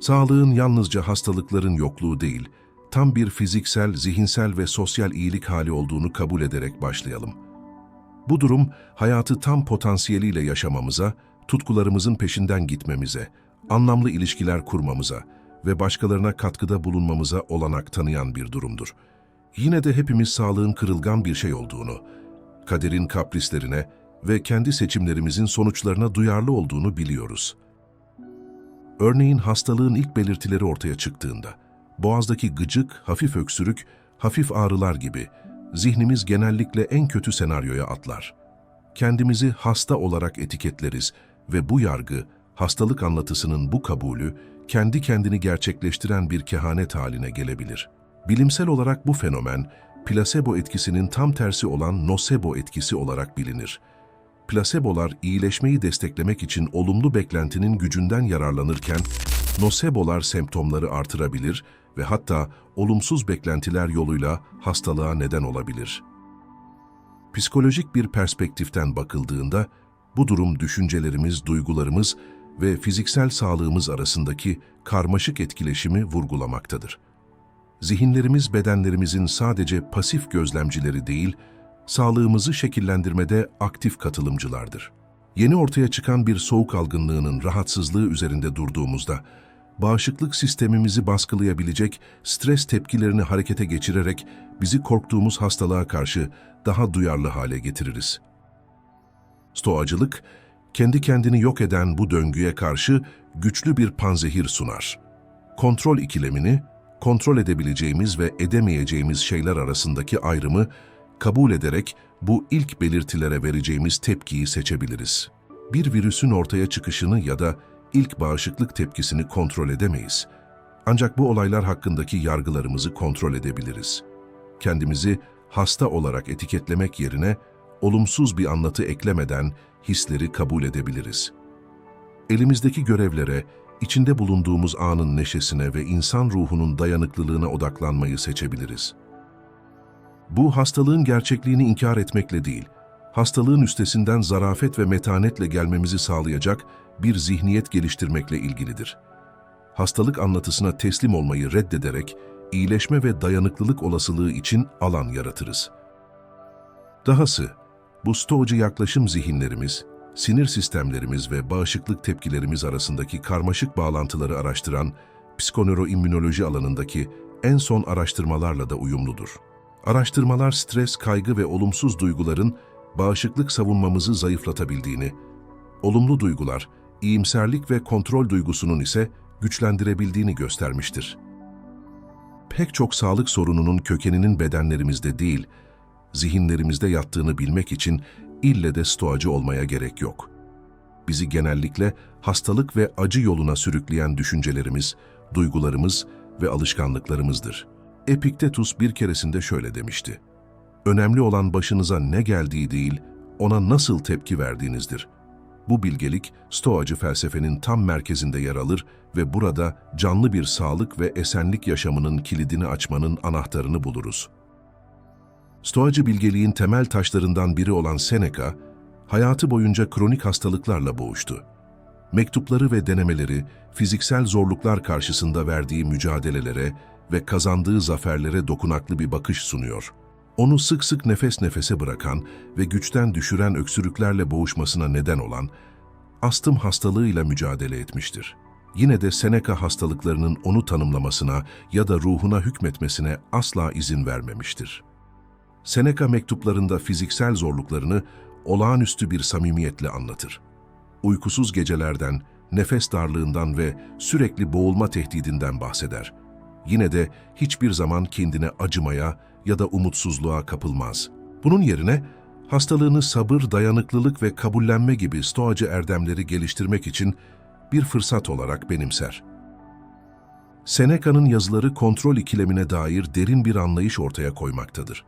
Sağlığın yalnızca hastalıkların yokluğu değil, tam bir fiziksel, zihinsel ve sosyal iyilik hali olduğunu kabul ederek başlayalım. Bu durum, hayatı tam potansiyeliyle yaşamamıza, tutkularımızın peşinden gitmemize, anlamlı ilişkiler kurmamıza ve başkalarına katkıda bulunmamıza olanak tanıyan bir durumdur. Yine de hepimiz sağlığın kırılgan bir şey olduğunu, kaderin kaprislerine ve kendi seçimlerimizin sonuçlarına duyarlı olduğunu biliyoruz. Örneğin hastalığın ilk belirtileri ortaya çıktığında, boğazdaki gıcık, hafif öksürük, hafif ağrılar gibi zihnimiz genellikle en kötü senaryoya atlar. Kendimizi hasta olarak etiketleriz ve bu yargı, hastalık anlatısının bu kabulü, kendi kendini gerçekleştiren bir kehanet haline gelebilir. Bilimsel olarak bu fenomen, plasebo etkisinin tam tersi olan nosebo etkisi olarak bilinir. Plasebolar iyileşmeyi desteklemek için olumlu beklentinin gücünden yararlanırken, nosebolar semptomları artırabilir ve hatta olumsuz beklentiler yoluyla hastalığa neden olabilir. Psikolojik bir perspektiften bakıldığında, bu durum düşüncelerimiz, duygularımız ve fiziksel sağlığımız arasındaki karmaşık etkileşimi vurgulamaktadır. Zihinlerimiz bedenlerimizin sadece pasif gözlemcileri değil, sağlığımızı şekillendirmede aktif katılımcılardır. Yeni ortaya çıkan bir soğuk algınlığının rahatsızlığı üzerinde durduğumuzda, bağışıklık sistemimizi baskılayabilecek stres tepkilerini harekete geçirerek bizi korktuğumuz hastalığa karşı daha duyarlı hale getiririz. Stoacılık, kendi kendini yok eden bu döngüye karşı güçlü bir panzehir sunar. Kontrol ikilemini, kontrol edebileceğimiz ve edemeyeceğimiz şeyler arasındaki ayrımı kabul ederek bu ilk belirtilere vereceğimiz tepkiyi seçebiliriz. Bir virüsün ortaya çıkışını ya da ilk bağışıklık tepkisini kontrol edemeyiz. Ancak bu olaylar hakkındaki yargılarımızı kontrol edebiliriz. Kendimizi hasta olarak etiketlemek yerine olumsuz bir anlatı eklemeden hisleri kabul edebiliriz. Elimizdeki görevlere, içinde bulunduğumuz anın neşesine ve insan ruhunun dayanıklılığına odaklanmayı seçebiliriz. Bu hastalığın gerçekliğini inkar etmekle değil, hastalığın üstesinden zarafet ve metanetle gelmemizi sağlayacak bir zihniyet geliştirmekle ilgilidir. Hastalık anlatısına teslim olmayı reddederek, iyileşme ve dayanıklılık olasılığı için alan yaratırız. Dahası, bu stoacı yaklaşım zihinlerimiz, sinir sistemlerimiz ve bağışıklık tepkilerimiz arasındaki karmaşık bağlantıları araştıran psikonöroimmünoloji alanındaki en son araştırmalarla da uyumludur. Araştırmalar stres, kaygı ve olumsuz duyguların bağışıklık savunmamızı zayıflatabildiğini, olumlu duygular, iyimserlik ve kontrol duygusunun ise güçlendirebildiğini göstermiştir. Pek çok sağlık sorununun kökeninin bedenlerimizde değil, zihinlerimizde yattığını bilmek için ille de stoacı olmaya gerek yok. Bizi genellikle hastalık ve acı yoluna sürükleyen düşüncelerimiz, duygularımız ve alışkanlıklarımızdır. Epiktetus bir keresinde şöyle demişti. Önemli olan başınıza ne geldiği değil, ona nasıl tepki verdiğinizdir. Bu bilgelik, Stoacı felsefenin tam merkezinde yer alır ve burada canlı bir sağlık ve esenlik yaşamının kilidini açmanın anahtarını buluruz. Stoacı bilgeliğin temel taşlarından biri olan Seneca, hayatı boyunca kronik hastalıklarla boğuştu. Mektupları ve denemeleri, fiziksel zorluklar karşısında verdiği mücadelelere ve kazandığı zaferlere dokunaklı bir bakış sunuyor. Onu sık sık nefes nefese bırakan ve güçten düşüren öksürüklerle boğuşmasına neden olan astım hastalığıyla mücadele etmiştir. Yine de Seneca hastalıklarının onu tanımlamasına ya da ruhuna hükmetmesine asla izin vermemiştir. Seneca mektuplarında fiziksel zorluklarını olağanüstü bir samimiyetle anlatır. Uykusuz gecelerden, nefes darlığından ve sürekli boğulma tehdidinden bahseder. Yine de hiçbir zaman kendine acımaya ya da umutsuzluğa kapılmaz. Bunun yerine hastalığını sabır, dayanıklılık ve kabullenme gibi stoacı erdemleri geliştirmek için bir fırsat olarak benimser. Seneca'nın yazıları kontrol ikilemine dair derin bir anlayış ortaya koymaktadır.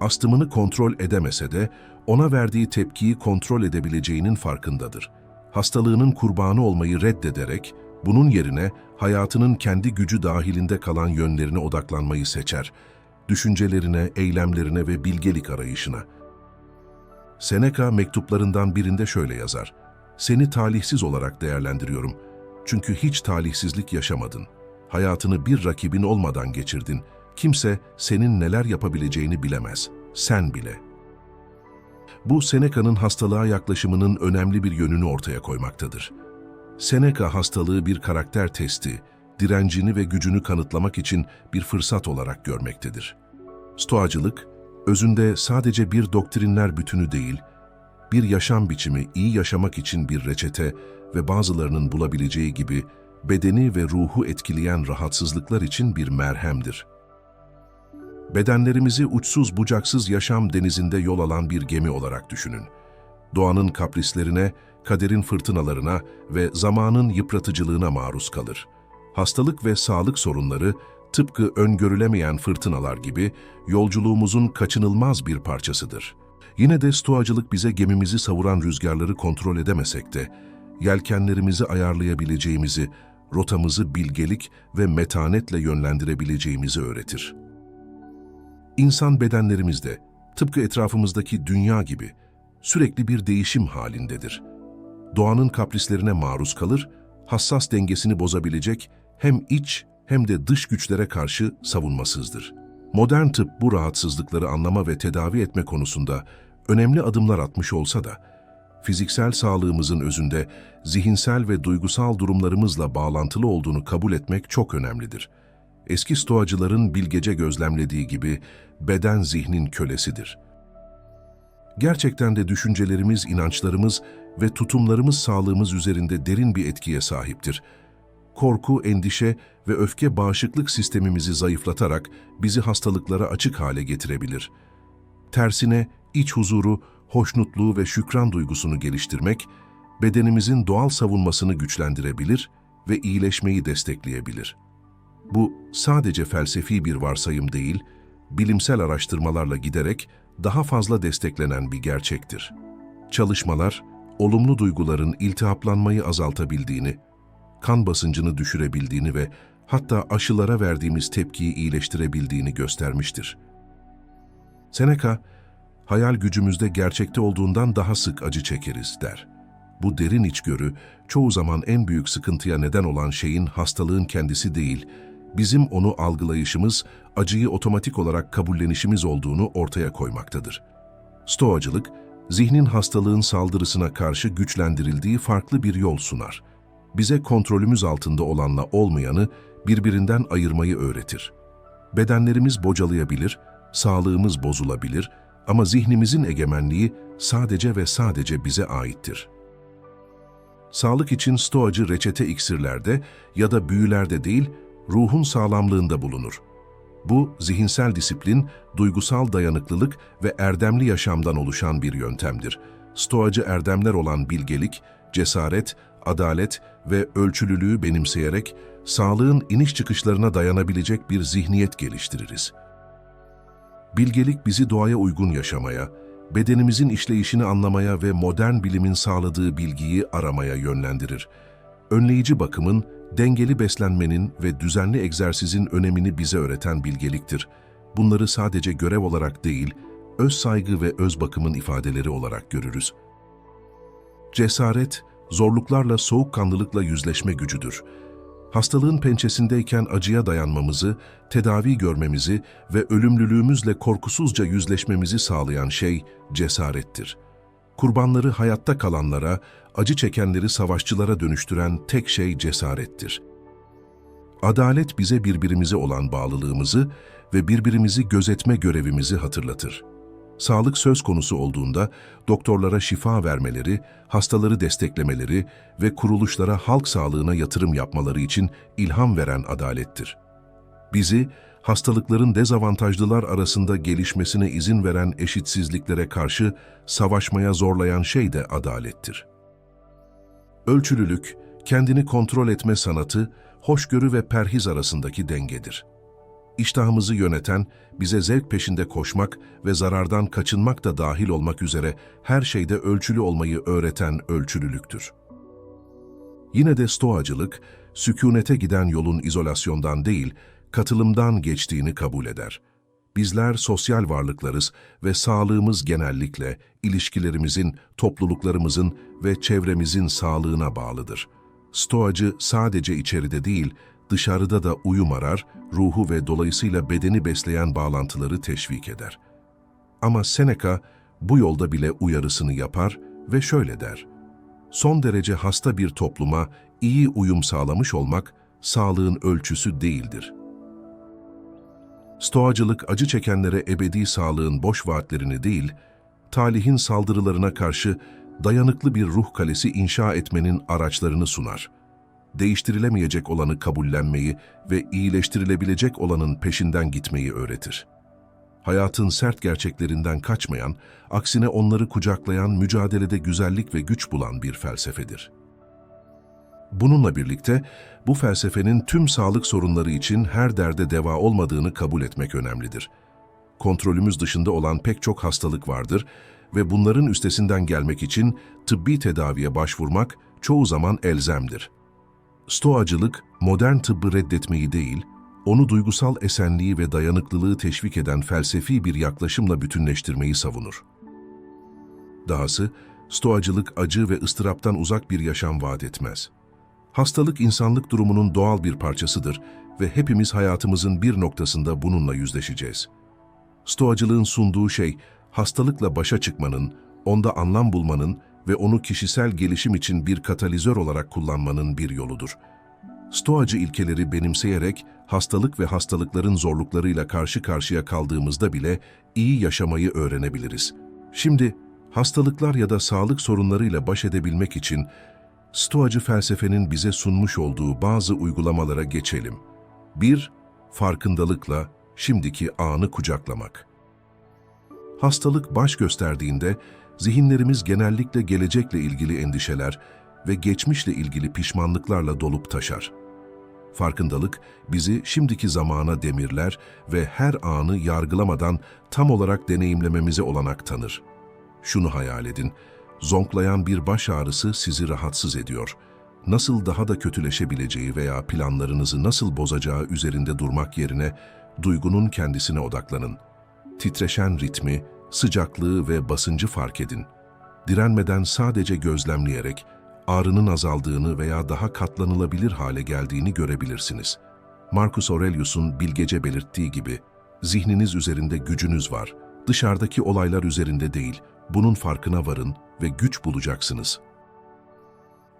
Astımını kontrol edemese de ona verdiği tepkiyi kontrol edebileceğinin farkındadır. Hastalığının kurbanı olmayı reddederek bunun yerine hayatının kendi gücü dahilinde kalan yönlerine odaklanmayı seçer. Düşüncelerine, eylemlerine ve bilgelik arayışına. Seneca mektuplarından birinde şöyle yazar. Seni talihsiz olarak değerlendiriyorum. Çünkü hiç talihsizlik yaşamadın. Hayatını bir rakibin olmadan geçirdin. Kimse senin neler yapabileceğini bilemez. Sen bile. Bu Seneca'nın hastalığa yaklaşımının önemli bir yönünü ortaya koymaktadır. Seneca hastalığı bir karakter testi, direncini ve gücünü kanıtlamak için bir fırsat olarak görmektedir. Stoacılık, özünde sadece bir doktrinler bütünü değil, bir yaşam biçimi iyi yaşamak için bir reçete ve bazılarının bulabileceği gibi bedeni ve ruhu etkileyen rahatsızlıklar için bir merhemdir. Bedenlerimizi uçsuz bucaksız yaşam denizinde yol alan bir gemi olarak düşünün. Doğanın kaprislerine, kaderin fırtınalarına ve zamanın yıpratıcılığına maruz kalır. Hastalık ve sağlık sorunları tıpkı öngörülemeyen fırtınalar gibi yolculuğumuzun kaçınılmaz bir parçasıdır. Yine de stoacılık bize gemimizi savuran rüzgarları kontrol edemesek de, yelkenlerimizi ayarlayabileceğimizi, rotamızı bilgelik ve metanetle yönlendirebileceğimizi öğretir. İnsan bedenlerimizde, tıpkı etrafımızdaki dünya gibi, sürekli bir değişim halindedir. Doğanın kaprislerine maruz kalır, hassas dengesini bozabilecek hem iç hem de dış güçlere karşı savunmasızdır. Modern tıp bu rahatsızlıkları anlama ve tedavi etme konusunda önemli adımlar atmış olsa da, fiziksel sağlığımızın özünde zihinsel ve duygusal durumlarımızla bağlantılı olduğunu kabul etmek çok önemlidir. Eski stoacıların bilgece gözlemlediği gibi beden zihnin kölesidir. Gerçekten de düşüncelerimiz, inançlarımız ve tutumlarımız sağlığımız üzerinde derin bir etkiye sahiptir. Korku, endişe ve öfke bağışıklık sistemimizi zayıflatarak bizi hastalıklara açık hale getirebilir. Tersine iç huzuru, hoşnutluğu ve şükran duygusunu geliştirmek, bedenimizin doğal savunmasını güçlendirebilir ve iyileşmeyi destekleyebilir. Bu sadece felsefi bir varsayım değil, bilimsel araştırmalarla giderek daha fazla desteklenen bir gerçektir. Çalışmalar, olumlu duyguların iltihaplanmayı azaltabildiğini, kan basıncını düşürebildiğini ve hatta aşılara verdiğimiz tepkiyi iyileştirebildiğini göstermiştir. Seneca, hayal gücümüzde gerçekte olduğundan daha sık acı çekeriz der. Bu derin içgörü, çoğu zaman en büyük sıkıntıya neden olan şeyin hastalığın kendisi değil, bizim onu algılayışımız, acıyı otomatik olarak kabullenişimiz olduğunu ortaya koymaktadır. Stoacılık, zihnin hastalığın saldırısına karşı güçlendirildiği farklı bir yol sunar. Bize kontrolümüz altında olanla olmayanı birbirinden ayırmayı öğretir. Bedenlerimiz bocalayabilir, sağlığımız bozulabilir ama zihnimizin egemenliği sadece ve sadece bize aittir. Sağlık için stoacı reçete iksirlerde ya da büyülerde değil, ruhun sağlamlığında bulunur. Bu, zihinsel disiplin, duygusal dayanıklılık ve erdemli yaşamdan oluşan bir yöntemdir. Stoacı erdemler olan bilgelik, cesaret, adalet ve ölçülülüğü benimseyerek sağlığın iniş çıkışlarına dayanabilecek bir zihniyet geliştiririz. Bilgelik bizi doğaya uygun yaşamaya, bedenimizin işleyişini anlamaya ve modern bilimin sağladığı bilgiyi aramaya yönlendirir. Önleyici bakımın, dengeli beslenmenin ve düzenli egzersizin önemini bize öğreten bilgeliktir. Bunları sadece görev olarak değil, öz saygı ve öz bakımın ifadeleri olarak görürüz. Cesaret, zorluklarla soğukkanlılıkla yüzleşme gücüdür. Hastalığın pençesindeyken acıya dayanmamızı, tedavi görmemizi ve ölümlülüğümüzle korkusuzca yüzleşmemizi sağlayan şey cesarettir. Kurbanları hayatta kalanlara, acı çekenleri savaşçılara dönüştüren tek şey cesarettir. Adalet bize birbirimize olan bağlılığımızı ve birbirimizi gözetme görevimizi hatırlatır. Sağlık söz konusu olduğunda doktorlara şifa vermeleri, hastaları desteklemeleri ve kuruluşlara halk sağlığına yatırım yapmaları için ilham veren adalettir. Bizi, hastalıkların dezavantajlılar arasında gelişmesine izin veren eşitsizliklere karşı savaşmaya zorlayan şey de adalettir. Ölçülülük, kendini kontrol etme sanatı, hoşgörü ve perhiz arasındaki dengedir. İştahımızı yöneten, bize zevk peşinde koşmak ve zarardan kaçınmak da dahil olmak üzere her şeyde ölçülü olmayı öğreten ölçülülüktür. Yine de stoacılık, sükunete giden yolun izolasyondan değil, katılımdan geçtiğini kabul eder. Bizler sosyal varlıklarız ve sağlığımız genellikle ilişkilerimizin, topluluklarımızın ve çevremizin sağlığına bağlıdır. Stoacı sadece içeride değil, dışarıda da uyum arar, ruhu ve dolayısıyla bedeni besleyen bağlantıları teşvik eder. Ama Seneca bu yolda bile uyarısını yapar ve şöyle der. Son derece hasta bir topluma iyi uyum sağlamış olmak sağlığın ölçüsü değildir. Stoacılık acı çekenlere ebedi sağlığın boş vaatlerini değil, talihin saldırılarına karşı dayanıklı bir ruh kalesi inşa etmenin araçlarını sunar. Değiştirilemeyecek olanı kabullenmeyi ve iyileştirilebilecek olanın peşinden gitmeyi öğretir. Hayatın sert gerçeklerinden kaçmayan, aksine onları kucaklayan, mücadelede güzellik ve güç bulan bir felsefedir. Bununla birlikte bu felsefenin tüm sağlık sorunları için her derde deva olmadığını kabul etmek önemlidir. Kontrolümüz dışında olan pek çok hastalık vardır ve bunların üstesinden gelmek için tıbbi tedaviye başvurmak çoğu zaman elzemdir. Stoacılık, modern tıbbı reddetmeyi değil, onu duygusal esenliği ve dayanıklılığı teşvik eden felsefi bir yaklaşımla bütünleştirmeyi savunur. Dahası, stoacılık acı ve ıstıraptan uzak bir yaşam vaat etmez. Hastalık insanlık durumunun doğal bir parçasıdır ve hepimiz hayatımızın bir noktasında bununla yüzleşeceğiz. Stoacılığın sunduğu şey, hastalıkla başa çıkmanın, onda anlam bulmanın ve onu kişisel gelişim için bir katalizör olarak kullanmanın bir yoludur. Stoacı ilkeleri benimseyerek hastalık ve hastalıkların zorluklarıyla karşı karşıya kaldığımızda bile iyi yaşamayı öğrenebiliriz. Şimdi hastalıklar ya da sağlık sorunlarıyla baş edebilmek için Stoacı felsefenin bize sunmuş olduğu bazı uygulamalara geçelim. 1. Farkındalıkla şimdiki anı kucaklamak. Hastalık baş gösterdiğinde zihinlerimiz genellikle gelecekle ilgili endişeler ve geçmişle ilgili pişmanlıklarla dolup taşar. Farkındalık bizi şimdiki zamana demirler ve her anı yargılamadan tam olarak deneyimlememize olanak tanır. Şunu hayal edin, zonklayan bir baş ağrısı sizi rahatsız ediyor. Nasıl daha da kötüleşebileceği veya planlarınızı nasıl bozacağı üzerinde durmak yerine duygunun kendisine odaklanın. Titreşen ritmi, sıcaklığı ve basıncı fark edin. Direnmeden sadece gözlemleyerek ağrının azaldığını veya daha katlanılabilir hale geldiğini görebilirsiniz. Marcus Aurelius'un bilgece belirttiği gibi, zihniniz üzerinde gücünüz var, dışarıdaki olaylar üzerinde değil, bunun farkına varın ve güç bulacaksınız.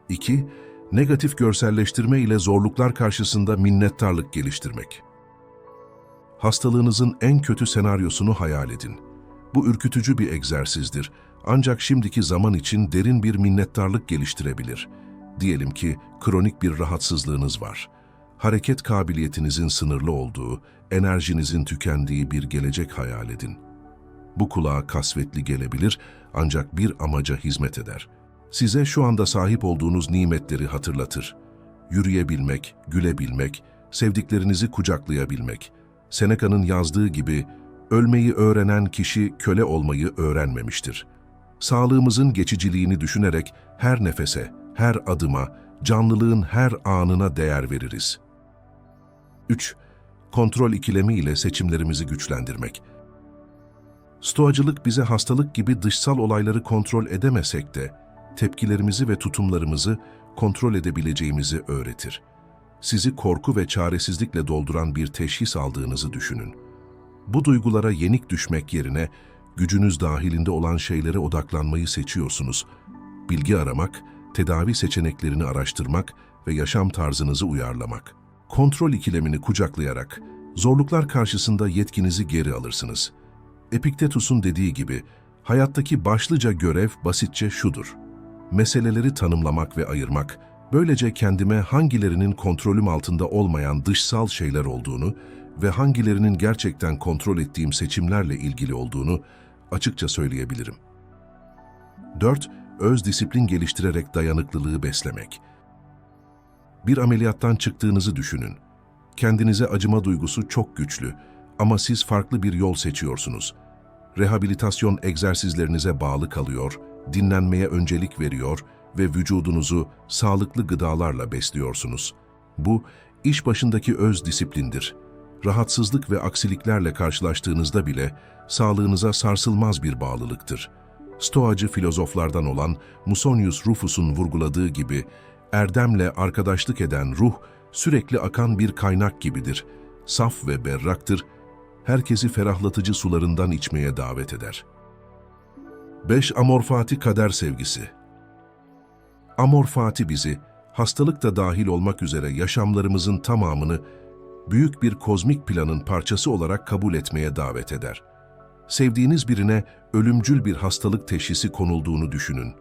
2. Negatif görselleştirme ile zorluklar karşısında minnettarlık geliştirmek. Hastalığınızın en kötü senaryosunu hayal edin. Bu ürkütücü bir egzersizdir ancak şimdiki zaman için derin bir minnettarlık geliştirebilir. Diyelim ki kronik bir rahatsızlığınız var. Hareket kabiliyetinizin sınırlı olduğu, enerjinizin tükendiği bir gelecek hayal edin. Bu kulağa kasvetli gelebilir ancak bir amaca hizmet eder. Size şu anda sahip olduğunuz nimetleri hatırlatır. Yürüyebilmek, gülebilmek, sevdiklerinizi kucaklayabilmek. Seneca'nın yazdığı gibi, ölmeyi öğrenen kişi köle olmayı öğrenmemiştir. Sağlığımızın geçiciliğini düşünerek her nefese, her adıma, canlılığın her anına değer veririz. 3. Kontrol ikilemi ile seçimlerimizi güçlendirmek. Stoacılık bize hastalık gibi dışsal olayları kontrol edemesek de, tepkilerimizi ve tutumlarımızı kontrol edebileceğimizi öğretir. Sizi korku ve çaresizlikle dolduran bir teşhis aldığınızı düşünün. Bu duygulara yenik düşmek yerine gücünüz dahilinde olan şeylere odaklanmayı seçiyorsunuz. Bilgi aramak, tedavi seçeneklerini araştırmak ve yaşam tarzınızı uyarlamak. Kontrol ikilemini kucaklayarak zorluklar karşısında yetkinizi geri alırsınız. Epiktetus'un dediği gibi, hayattaki başlıca görev basitçe şudur. Meseleleri tanımlamak ve ayırmak, böylece kendime hangilerinin kontrolüm altında olmayan dışsal şeyler olduğunu ve hangilerinin gerçekten kontrol ettiğim seçimlerle ilgili olduğunu açıkça söyleyebilirim. 4. Öz disiplin geliştirerek dayanıklılığı beslemek. Bir ameliyattan çıktığınızı düşünün. Kendinize acıma duygusu çok güçlü ama siz farklı bir yol seçiyorsunuz. Rehabilitasyon egzersizlerinize bağlı kalıyor, dinlenmeye öncelik veriyor ve vücudunuzu sağlıklı gıdalarla besliyorsunuz. Bu, iş başındaki öz disiplindir rahatsızlık ve aksiliklerle karşılaştığınızda bile sağlığınıza sarsılmaz bir bağlılıktır. Stoacı filozoflardan olan Musonius Rufus'un vurguladığı gibi, erdemle arkadaşlık eden ruh, sürekli akan bir kaynak gibidir. Saf ve berraktır, herkesi ferahlatıcı sularından içmeye davet eder. 5. Amorfati Kader Sevgisi Amorfati bizi, hastalık da dahil olmak üzere yaşamlarımızın tamamını büyük bir kozmik planın parçası olarak kabul etmeye davet eder. Sevdiğiniz birine ölümcül bir hastalık teşhisi konulduğunu düşünün.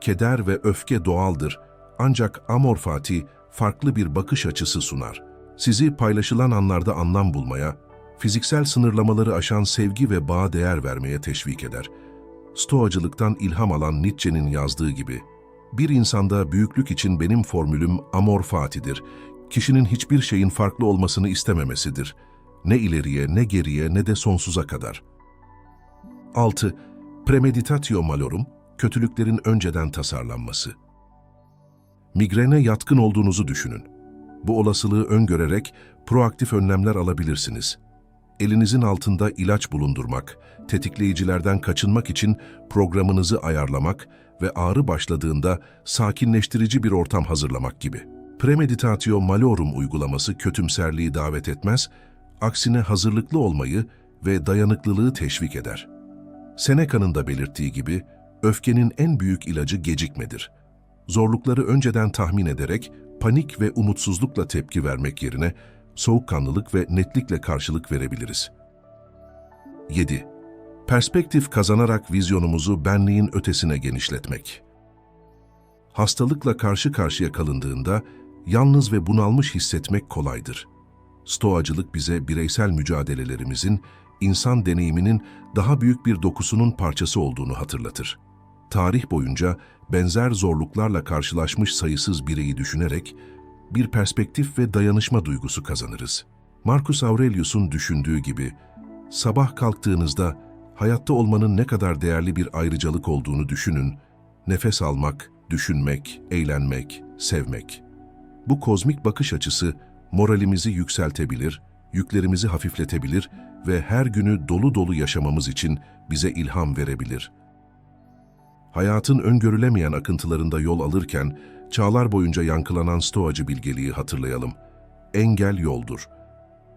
Keder ve öfke doğaldır ancak amorfati farklı bir bakış açısı sunar. Sizi paylaşılan anlarda anlam bulmaya, fiziksel sınırlamaları aşan sevgi ve bağa değer vermeye teşvik eder. Stoacılıktan ilham alan Nietzsche'nin yazdığı gibi, bir insanda büyüklük için benim formülüm amor fatidir. Kişinin hiçbir şeyin farklı olmasını istememesidir. Ne ileriye, ne geriye, ne de sonsuza kadar. 6. Premeditatio malorum, kötülüklerin önceden tasarlanması. Migrene yatkın olduğunuzu düşünün. Bu olasılığı öngörerek proaktif önlemler alabilirsiniz. Elinizin altında ilaç bulundurmak, tetikleyicilerden kaçınmak için programınızı ayarlamak ve ağrı başladığında sakinleştirici bir ortam hazırlamak gibi. Premeditatio malorum uygulaması kötümserliği davet etmez, aksine hazırlıklı olmayı ve dayanıklılığı teşvik eder. Seneca'nın da belirttiği gibi, öfkenin en büyük ilacı gecikmedir. Zorlukları önceden tahmin ederek, panik ve umutsuzlukla tepki vermek yerine, soğukkanlılık ve netlikle karşılık verebiliriz. 7. Perspektif kazanarak vizyonumuzu benliğin ötesine genişletmek. Hastalıkla karşı karşıya kalındığında yalnız ve bunalmış hissetmek kolaydır. Stoacılık bize bireysel mücadelelerimizin, insan deneyiminin daha büyük bir dokusunun parçası olduğunu hatırlatır. Tarih boyunca benzer zorluklarla karşılaşmış sayısız bireyi düşünerek bir perspektif ve dayanışma duygusu kazanırız. Marcus Aurelius'un düşündüğü gibi, sabah kalktığınızda hayatta olmanın ne kadar değerli bir ayrıcalık olduğunu düşünün, nefes almak, düşünmek, eğlenmek, sevmek. Bu kozmik bakış açısı moralimizi yükseltebilir, yüklerimizi hafifletebilir ve her günü dolu dolu yaşamamız için bize ilham verebilir. Hayatın öngörülemeyen akıntılarında yol alırken, çağlar boyunca yankılanan stoacı bilgeliği hatırlayalım. Engel yoldur.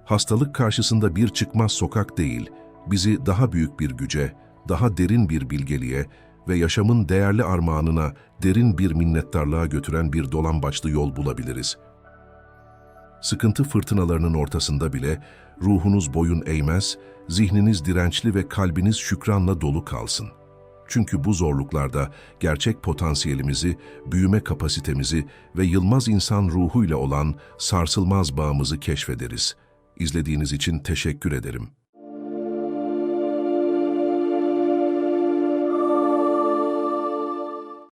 Hastalık karşısında bir çıkmaz sokak değil, bizi daha büyük bir güce, daha derin bir bilgeliğe ve yaşamın değerli armağanına derin bir minnettarlığa götüren bir dolambaçlı yol bulabiliriz. Sıkıntı fırtınalarının ortasında bile ruhunuz boyun eğmez, zihniniz dirençli ve kalbiniz şükranla dolu kalsın. Çünkü bu zorluklarda gerçek potansiyelimizi, büyüme kapasitemizi ve yılmaz insan ruhuyla olan sarsılmaz bağımızı keşfederiz. İzlediğiniz için teşekkür ederim.